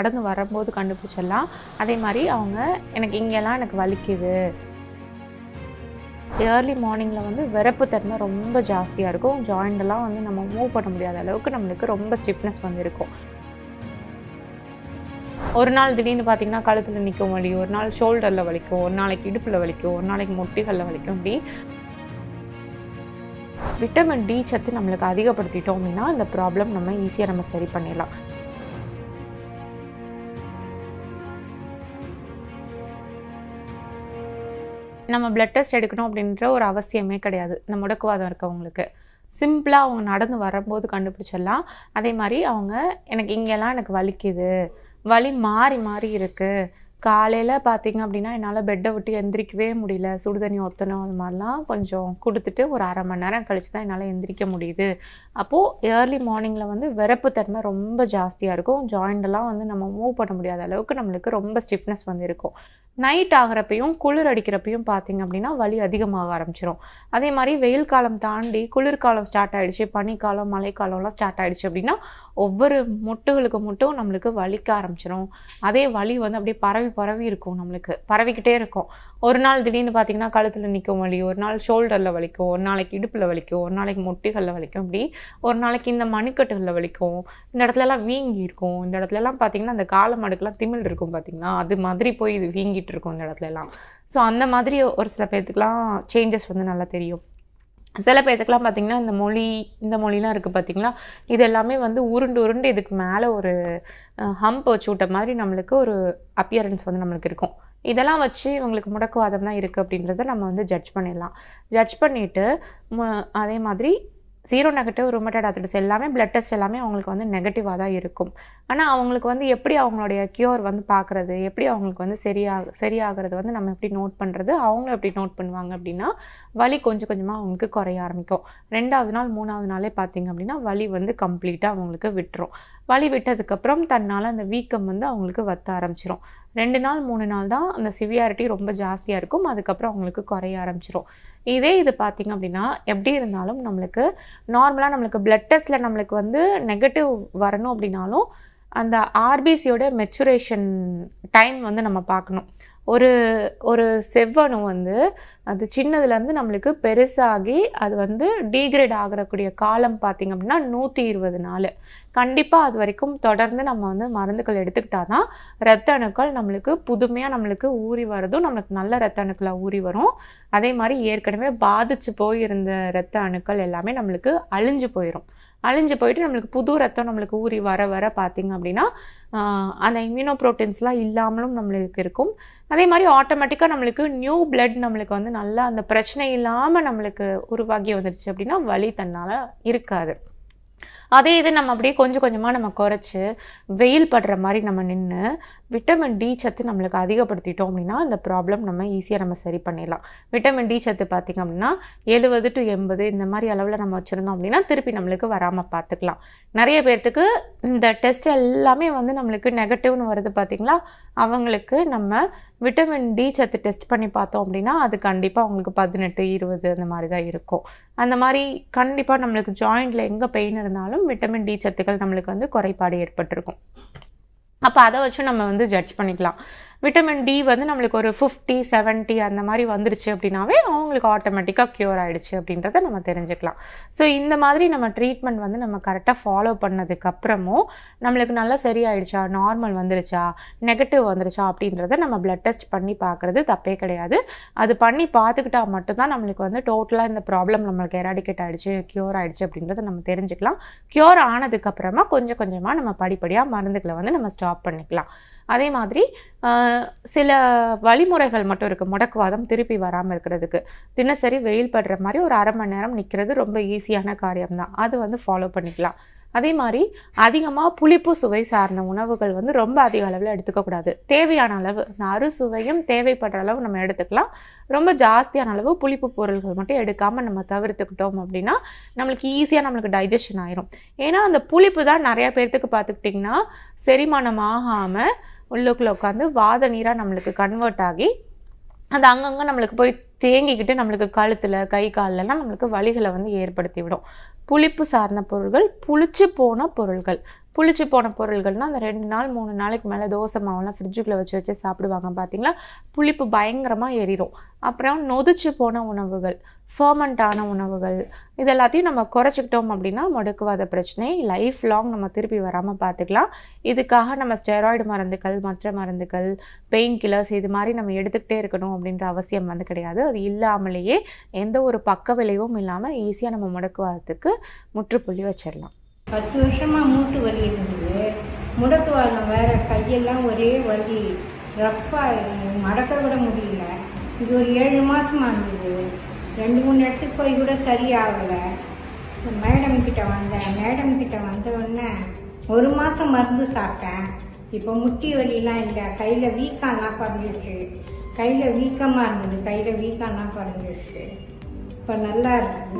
நடந்து வரும்போது கண்டுபிடிச்சிடலாம். அதே மாதிரி அவங்க எனக்கு இங்கெல்லாம் எனக்கு வலிக்குது. ஏர்லி மார்னிங்கில் வந்து விறப்பு தன்மை ரொம்ப ஜாஸ்தியாக இருக்கும். ஜாயிண்டெல்லாம் வந்து நம்ம மூவ் பண்ண முடியாத அளவுக்கு நம்மளுக்கு ரொம்ப ஸ்டிஃப்னஸ் வந்து இருக்கும் ஒரு நாள் திடீர்னு பார்த்தீங்கன்னா கழுத்தில் நிற்கும் வலி ஒரு நாள் ஷோல்டரில் வலிக்கும் ஒரு நாளைக்கு இடுப்பில் வலிக்கும் ஒரு நாளைக்கு முட்டிகளில் வலிக்கும். அப்படி விட்டமின் டி சத்து நம்மளுக்கு அதிகப்படுத்திட்டோம் அப்படின்னா இந்த ப்ராப்ளம் நம்ம ஈஸியாக நம்ம சரி பண்ணிடலாம். நம்ம பிளட் டெஸ்ட் எடுக்கணும் அப்படின்ற ஒரு அவசியமே கிடையாது. இந்த முடக்குவாதம் இருக்கவங்களுக்கு. சிம்பிளாக அவங்க நடந்து வரும்போது கண்டுபிடிச்சிடலாம். அதே மாதிரி அவங்க எனக்கு இங்கெல்லாம் எனக்கு வலிக்குது. வலி மாறி மாறி இருக்குது காலையில் பார்த்தீங்க அப்படின்னா என்னால் பெட்டை விட்டு எந்திரிக்கவே முடியல. சுடுதண்ணி ஒத்தணும் அது மாதிரிலாம் கொஞ்சம் கொடுத்துட்டு ஒரு அரை மணி நேரம் கழிச்சு தான் என்னால் எந்திரிக்க முடியுது. அப்போது ஏர்லி மார்னிங்கில் வந்து விறப்பு தன்மை ரொம்ப ஜாஸ்தியாக இருக்கும். ஜாயிண்டெல்லாம் வந்து நம்ம மூவ் பண்ண முடியாத அளவுக்கு நம்மளுக்கு ரொம்ப ஸ்டிஃப்னஸ் வந்து இருக்கும் நைட் ஆகிறப்பையும் குளிர் அடிக்கிறப்பையும் பார்த்தீங்க அப்படின்னா வலி அதிகமாக ஆரம்பிச்சிடும் அதே மாதிரி வெயில் காலம் தாண்டி குளிர்காலம் ஸ்டார்ட் ஆகிடுச்சு பனிக்காலம் மழைக்காலம்லாம் ஸ்டார்ட் ஆகிடுச்சு அப்படின்னா ஒவ்வொரு முட்டுகளுக்கு மட்டும் நம்மளுக்கு வலிக்க ஆரம்பிச்சிடும் அதே வலி வந்து அப்படியே பரவி பரவி இருக்கும் நம்மளுக்கு. பரவிக்கிட்டே இருக்கும். ஒரு நாள் திடீர்னு பார்த்தீங்கன்னா கழுத்தில் நிற்கும் வலி ஒரு நாள் ஷோல்டரில் வலிக்கும் ஒரு நாளைக்கு இடுப்பில் வலிக்கும் ஒரு நாளைக்கு முட்டிகளில் வலிக்கும் இப்படி ஒரு நாளைக்கு இந்த மணிக்கட்டுகளில் வலிக்கும். இந்த இடத்துலலாம் வீங்கி இருக்கும். இந்த இடத்துலலாம் பார்த்தீங்கன்னா அந்த கால மடுக்கெலாம் திமிழ் இருக்கும் பார்த்தீங்கன்னா அது மாதிரி போய் இது வீங்கிட்டு இருக்கும் இந்த இடத்துலலாம் ஸோ அந்த மாதிரி ஒரு சில பேர்த்துக்குலாம் சேஞ்சஸ் வந்து நல்லா தெரியும். சில பேர்த்துக்கெலாம் பார்த்திங்கன்னா இந்த மொழி இந்த மொழிலாம் இருக்குது பார்த்திங்களா இது எல்லாமே வந்து உருண்டு உருண்டு இதுக்கு மேலே ஒரு ஹம்ப் வச்சு விட்ட மாதிரி நம்மளுக்கு ஒரு அப்பியரன்ஸ் வந்து நம்மளுக்கு இருக்கும். இதெல்லாம் வச்சு இவங்களுக்கு முடக்குவாதம் தான் இருக்குது அப்படின்றத நம்ம வந்து ஜட்ஜ் பண்ணிடலாம். ஜட்ஜ் பண்ணிவிட்டு அதே மாதிரி ஜீரோ நெகட்டிவ் ருமட்டட் ஆர்த்திட்டிஸ் எல்லாமே பிளட் டெஸ்ட் எல்லாமே அவங்களுக்கு வந்து நெகட்டிவாக தான் இருக்கும். ஆனால் அவங்களுக்கு வந்து எப்படி அவங்களுடைய க்யூர் வந்து பார்க்குறது எப்படி அவங்களுக்கு வந்து சரியாக சரியாகிறது வந்து நம்ம எப்படி நோட் பண்ணுறது அவங்களும் எப்படி நோட் பண்ணுவாங்க அப்படின்னா வலி கொஞ்சம் கொஞ்சமாக அவங்களுக்கு குறைய ஆரம்பிக்கும். ரெண்டாவது நாள் மூணாவது நாளே பார்த்தீங்க அப்படின்னா வலி வந்து கம்ப்ளீட்டாக அவங்களுக்கு விட்டுரும். வலி விட்டதுக்கப்புறம் தன்னால் அந்த வீக்கம் வந்து அவங்களுக்கு வத்த ஆரம்பிச்சிரும். ரெண்டு நாள் மூணு நாள் தான் அந்த சிவியாரிட்டி ரொம்ப ஜாஸ்தியாக இருக்கும். அதுக்கப்புறம் அவங்களுக்கு குறைய ஆரம்பிச்சிரும். இதே இது பார்த்திங்க அப்படின்னா எப்படி இருந்தாலும் நம்மளுக்கு நார்மலாக நம்மளுக்கு பிளட் டெஸ்ட்டில் நம்மளுக்கு வந்து நெகட்டிவ் வரணும் அப்படின்னாலும் அந்த ஆர்பிசியோட மெச்சுரேஷன் டைம் வந்து நம்ம பார்க்கணும். ஒரு ஒரு செவ்வணு வந்து அது சின்னதுலேருந்து நம்மளுக்கு பெருசாகி அது வந்து டீக்ரேட் ஆகிறக்கூடிய காலம் பார்த்திங்க அப்படின்னா நூற்றி இருபது நாள். கண்டிப்பாக அது வரைக்கும் தொடர்ந்து நம்ம வந்து மருந்துகள் எடுத்துக்கிட்டா தான் ரத்த அணுக்கள் நம்மளுக்கு புதுமையாக நம்மளுக்கு ஊறி வரதும் நம்மளுக்கு நல்ல ரத்த அணுக்களாக ஊறி வரும். அதே மாதிரி ஏற்கனவே பாதிச்சு போயிருந்த ரத்த அணுக்கள் எல்லாமே நம்மளுக்கு அழிஞ்சு போயிடும் அழிஞ்சு போயிட்டு நம்மளுக்கு புது ரத்தம் நம்மளுக்கு ஊறி வர வர பார்த்திங்க அப்படின்னா அந்த இம்யூனோ ப்ரோட்டீன்ஸ்லாம் இல்லாமலும் நம்மளுக்கு இருக்கும். அதே மாதிரி ஆட்டோமேட்டிக்காக நம்மளுக்கு நியூ பிளட் நம்மளுக்கு வந்து நல்லா அந்த பிரச்சனை இல்லாமல் நம்மளுக்கு உருவாகி வந்துடுச்சு அப்படின்னா வலி தன்னால் இருக்காது. அதே இது நம்ம அப்படியே கொஞ்சம் கொஞ்சமாக நம்ம குறைச்சி வெயில் படுற மாதிரி நம்ம நின்று விட்டமின் டி சத்து நம்மளுக்கு அதிகப்படுத்திட்டோம் அப்படின்னா இந்த ப்ராப்ளம் நம்ம ஈஸியாக நம்ம சரி பண்ணிடலாம். விட்டமின் டி சத்து பார்த்திங்க அப்படின்னா எழுபது டு எண்பது இந்த மாதிரி அளவில் நம்ம வச்சுருந்தோம் அப்படின்னா திருப்பி நம்மளுக்கு வராமல் பார்த்துக்கலாம் நிறைய பேர்த்துக்கு இந்த டெஸ்ட் எல்லாமே வந்து நம்மளுக்கு நெகட்டிவ்னு வருது பார்த்திங்களா அவங்களுக்கு நம்ம விட்டமின் டி சத்து டெஸ்ட் பண்ணி பார்த்தோம் அப்படின்னா அது கண்டிப்பாக அவங்களுக்கு பதினெட்டு இருபது அந்த மாதிரி தான் இருக்கும். அந்த மாதிரி கண்டிப்பாக நம்மளுக்கு ஜாயிண்டில் எங்கே பெயின் இருந்தாலும் விட்டமின் டி சத்துக்கள் நம்மளுக்கு வந்து குறைபாடு ஏற்பட்டிருக்கும். அப்போ அதை வச்சும் நம்ம வந்து ஜட்ஜ் பண்ணிக்கலாம். விட்டமின் டி வந்து நம்மளுக்கு ஒரு ஃபிஃப்டி செவன்ட்டி அந்த மாதிரி வந்துருச்சு அப்படின்னாவே அவங்களுக்கு ஆட்டோமேட்டிக்காக க்யூர் ஆகிடுச்சு அப்படின்றத நம்ம தெரிஞ்சுக்கலாம். ஸோ இந்த மாதிரி நம்ம ட்ரீட்மெண்ட் வந்து நம்ம கரெக்டாக ஃபாலோ பண்ணதுக்கப்புறமும் நம்மளுக்கு நல்லா சரியாயிடுச்சா நார்மல் வந்துருச்சா நெகட்டிவ் வந்துருச்சா அப்படின்றத நம்ம பிளட் டெஸ்ட் பண்ணி பார்க்குறது தப்பே கிடையாது. அது பண்ணி பார்த்துக்கிட்டா மட்டும்தான் நம்மளுக்கு வந்து டோட்டலாக இந்த ப்ராப்ளம் நம்மளுக்கு எராடிகேட் ஆகிடுச்சு க்யூர் ஆகிடுச்சு அப்படின்றத நம்ம தெரிஞ்சுக்கலாம். க்யூர் ஆனதுக்கப்புறமா கொஞ்சம் கொஞ்சமாக நம்ம படிப்படியாக மருந்துகளை வந்து நம்ம ஸ்டாப் பண்ணிக்கலாம். அதே மாதிரி சில வழிமுறைகள் மட்டும் இருக்குது முடக்குவாதம் திருப்பி வராமல் இருக்கிறதுக்கு. தினசரி வெயில் படுற மாதிரி ஒரு அரை மணி நேரம் நிற்கிறது ரொம்ப ஈஸியான காரியம்தான். அது வந்து ஃபாலோ பண்ணிக்கலாம். அதே மாதிரி அதிகமாக புளிப்பு சுவை சார்ந்த உணவுகள் வந்து ரொம்ப அதிக அளவில் எடுத்துக்கக்கூடாது தேவையான அளவு இந்த அறுசுவையும் தேவைப்படுற அளவு நம்ம எடுத்துக்கலாம். ரொம்ப ஜாஸ்தியான அளவு புளிப்பு பொருள்கள் மட்டும் எடுக்காமல் நம்ம தவிர்த்துக்கிட்டோம் அப்படின்னா நம்மளுக்கு ஈஸியாக நம்மளுக்கு டைஜஷன் ஆயிரும். ஏன்னா அந்த புளிப்பு தான் நிறையா பேர்த்துக்கு பார்த்துக்கிட்டிங்கன்னா செரிமானம் ஆகாமல் உள்ளுக்குள்ளே உட்காந்து வாத நீராக நம்மளுக்கு கன்வெர்ட் ஆகி அது அங்கங்கே நம்மளுக்கு போய் தேங்கிக்கிட்டு நம்மளுக்கு கழுத்தில் கை கால்லலாம் நம்மளுக்கு வலிகளை வந்து ஏற்படுத்தி விடும் புளிப்பு சார்ந்த பொருள்கள் புளிச்சு போன பொருள்கள். புளிச்சு போன பொருள்கள்னால் அந்த ரெண்டு நாள் மூணு நாளைக்கு மேலே தோசை மாவுலாம் ஃப்ரிட்ஜுக்குள்ளே வச்சு வச்சு சாப்பிடுவாங்க பார்த்தீங்களா புளிப்பு பயங்கரமாக ஏறிடும் அப்புறம் நொதிச்சு போன உணவுகள் ஃபர்மெண்டான உணவுகள் இது எல்லாத்தையும் நம்ம குறைச்சிக்கிட்டோம் அப்படின்னா முடக்குவாத பிரச்சனை. லைஃப் லாங் நம்ம திருப்பி வராமல் பார்த்துக்கலாம் இதுக்காக நம்ம ஸ்டெராய்டு மருந்துகள் மற்ற மருந்துகள் பெயின் கில்லர்ஸ் இது மாதிரி நம்ம எடுத்துக்கிட்டே இருக்கணும் அப்படின்ற அவசியம் வந்து கிடையாது. அது இல்லாமலேயே எந்த ஒரு பக்க விளைவும் இல்லாமல் ஈஸியாக நம்ம முடக்குவாதத்துக்கு முற்றுப்புள்ளி வச்சிடலாம். பத்து வருஷமாக மூட்டு வலி இருந்தது முடக்கு வாங்க வேறு கையெல்லாம் ஒரே வலி. ரஃப்பாக மடக்க விட முடியல. இது ஒரு ஏழு மாதமாக இருந்தது. ரெண்டு மூணு இடத்துக்கு போய் கூட சரியாகலை. மேடம் கிட்ட வந்தேன். மேடம் கிட்ட வந்தவுடனே ஒரு மாதம் மருந்து சாப்பிட்டேன். இப்போ முட்டி வலிலாம் இல்லை. கையில் வீக்கம்லாம் குறைஞ்சிருச்சு கையில் வீக்கமாக இருந்தது. கையில் வீக்கம்லாம் குறைஞ்சிருச்சு இப்போ நல்லா இருக்குது